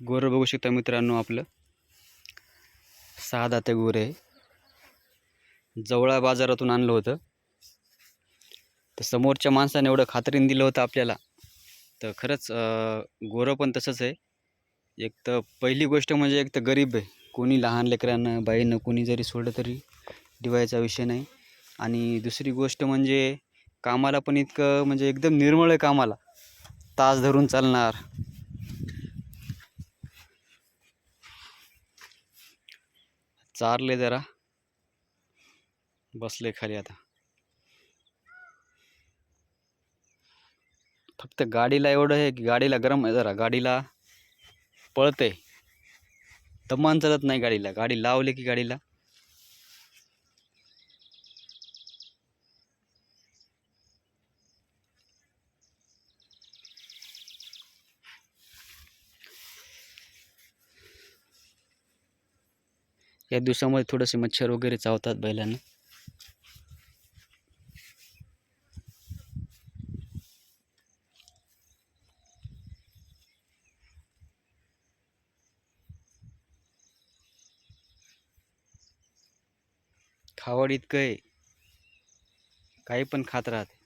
गोरं बघू शकता मित्रांनो आपलं. सहा दाते गोर आहे. जवळा बाजारातून आणलं होतं. तर समोरच्या माणसाने एवढं खात्रीने दिलं होतं आपल्याला. तर खरंच गोरं पण तसंच आहे. एक तर पहिली गोष्ट म्हणजे एक तर गरीब आहे. कोणी लहान लेकरांना बाईनं कोणी जरी सोडलं तरी डिवायचा विषय नाही. आणि दुसरी गोष्ट म्हणजे कामाला पण इतकं म्हणजे एकदम निर्मळ आहे कामाला. तास धरून चालणार. चारले जरा. बसले खाली आता. फक्त गाडीला एवढं आहे की गाडीला गरम आहे जरा. गाडीला पळते तमान चालत नाही गाडीला. गाडी लावली की गाडीला. या दिवसामध्ये थोडेसे मच्छर वगैरे चावतात बैलांना. खावड इतकं आहे काही पण खात राहते.